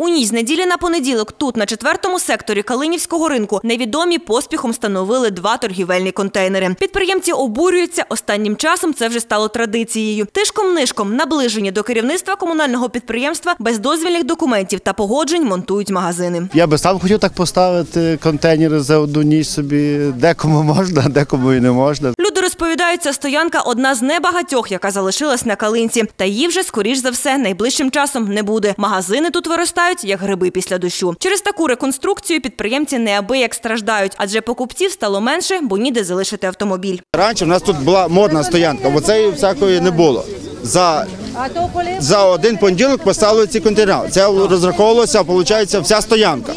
У ніч з неділі на понеділок тут, на четвертому секторі Калинівського ринку, невідомі поспіхом встановили два торгівельні контейнери. Підприємці обурюються. Останнім часом це вже стало традицією. Тишком-нишком наближені до керівництва комунального підприємства без дозвільних документів та погоджень монтують магазини. Я би сам хотів так поставити контейнери за одну ніч собі. Декому можна, декому і не можна. Люди розповідають, ця стоянка одна з небагатьох, яка залишилась на калинці. Та її вже, скоріш за все, найближчим часом не буде. Магазини тут виростають, як гриби після дощу. Через таку реконструкцію підприємці неабияк страждають, адже покупців стало менше, бо ніде залишити автомобіль. Раніше в нас тут була модна стоянка, бо цієї всякої не було. За, за один понеділок поставили ці контейнери. Це розраховувалося, виходить, вся стоянка.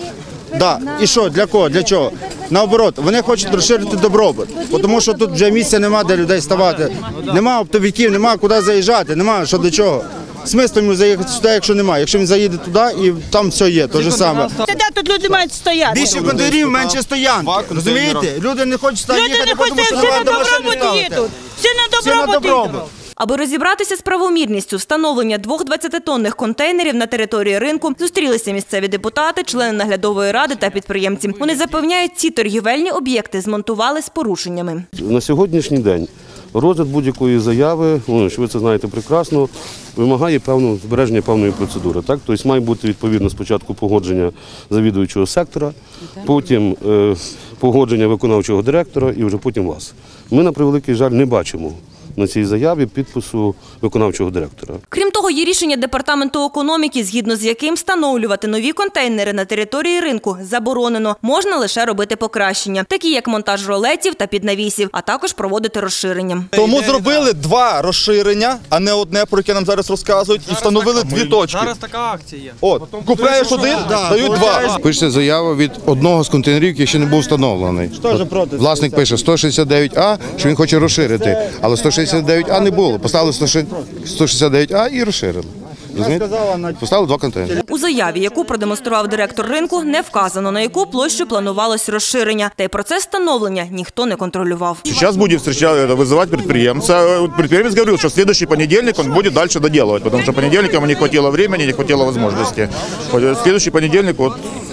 Да. І що, для кого, для чого? Наоборот, вони хочуть розширити добробут, бо тому що тут вже місця немає, де людей ставати. Нема оптовиків, нема куди заїжджати, нема що до чого. Смисл йому заїхати сюди, якщо немає. Якщо він заїде туди і там все є, те ж саме. Та де тут люди мають стояти? Більше контейнерів, менше стоянки. Розумієте? Люди не хочуть сюди Люди їхати, не тому хочуть, що немає на де машини добробут їдуть. Всі на Всі на добробут. їдуть. Аби розібратися з правомірністю встановлення двох 20-тонних контейнерів на території ринку, зустрілися місцеві депутати, члени наглядової ради та підприємці. Вони запевняють, ці торгівельні об'єкти змонтували з порушеннями. На сьогоднішній день розгляд будь-якої заяви, ну, що ви це знаєте прекрасно, вимагає певного збереження певної процедури. Так? Тобто має бути відповідно спочатку погодження завідуючого сектора, потім е, погодження виконавчого директора і вже потім вас. Ми, на превеликий жаль, не бачимо на цій заяві підпису виконавчого директора. Крім того, є рішення департаменту економіки, згідно з яким встановлювати нові контейнери на території ринку заборонено. Можна лише робити покращення, такі як монтаж ролетів та піднавісів, а також проводити розширення. Тому зробили два розширення, а не одне, про яке нам зараз розказують, і встановили дві точки. Зараз така акція. От, купляєш один, дають два. Пише заява від одного з контейнерів, який ще не був встановлений. Теж проти. Власник пише 169А, що він хоче розширити, але 169А не було. Поставили 169А і розширили. Розумієте? сказала, на- Поставили два контейнери. У заяві, яку продемонстрував директор ринку, не вказано на яку площу планувалось розширення. Та й процес встановлення ніхто не контролював. Сейчас будем встречать, вызывать предприемца. Э, Предприемец говорил, что в следующий понедельник он будет дальше доделывать, потому что понедельник ему не хватило времени, не хватило возможности. В следующий понедельник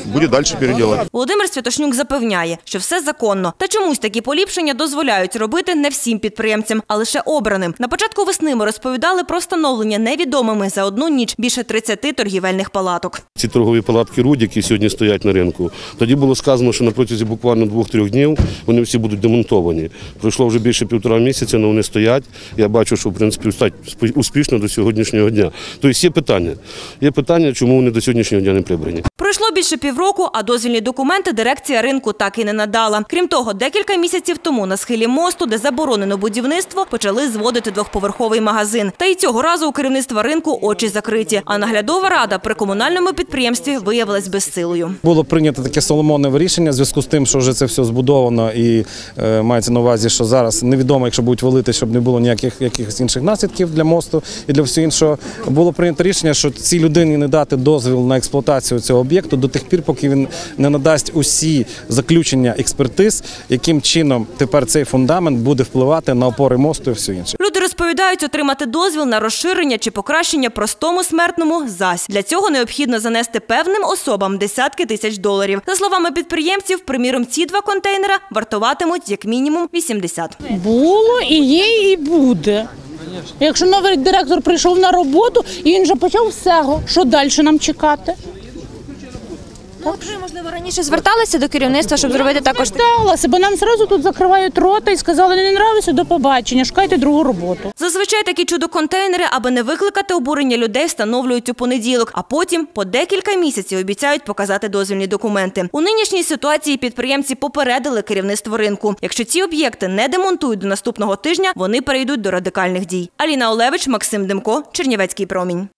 вот будет дальше переделать. Володимир Святошнюк запевняє, що все законно. Та чомусь такі поліпшення дозволяють робити не всім підприємцям, а лише обраним. На початку весни ми розповідали про встановлення невідомими за одну ніч більше 30 торгівельних палаток. Ці торгові палатки «Рудь», які сьогодні стоять на ринку, тоді було сказано, що на протязі буквально двох-трьох днів вони всі будуть демонтовані. Пройшло вже більше півтора місяця, але вони стоять. Я бачу, що в принципі стоять успішно до сьогоднішнього дня. Тобто є питання. Є питання, чому вони до сьогоднішнього дня не прибрані. Пройшло більше півроку, а дозвільні документи дирекція ринку так і не надала. Крім того, декілька місяців тому на схилі мосту, де заборонено будівництво, почали зводити двохповерховий магазин. Та й цього разу у керівництва ринку очі закриті. А наглядова рада при комунальному підприємстві виявилась безсилою. Було прийнято таке соломонове рішення в зв'язку з тим, що вже це все збудовано і е, мається на увазі, що зараз невідомо, якщо будуть валити, щоб не було ніяких якихось інших наслідків для мосту і для всього іншого. Було прийнято рішення, що цій людині не дати дозвіл на експлуатацію цього об'єкту до тих пір, поки він не надасть усі заключення експертиз, яким чином тепер цей фундамент буде впливати на опори мосту і все інше. Люди розповідають, отримати дозвіл на розширення чи покращення простому смертному зась. Для цього необхідно занести певним особам десятки тисяч доларів. За словами підприємців, приміром, ці два контейнера вартуватимуть як мінімум 80. Було і є, і буде. Якщо новий директор прийшов на роботу, і він вже почав все, що далі нам чекати? Вже, можливо, раніше зверталися до керівництва, щоб зробити також Сталося, бо нам зразу тут закривають рота і сказали, не нравиться, до побачення, шукайте другу роботу. Зазвичай такі чудо-контейнери, аби не викликати обурення людей, встановлюють у понеділок, а потім по декілька місяців обіцяють показати дозвільні документи. У нинішній ситуації підприємці попередили керівництво ринку. Якщо ці об'єкти не демонтують до наступного тижня, вони перейдуть до радикальних дій. Аліна Олевич, Максим Демко, Чернівецький промінь.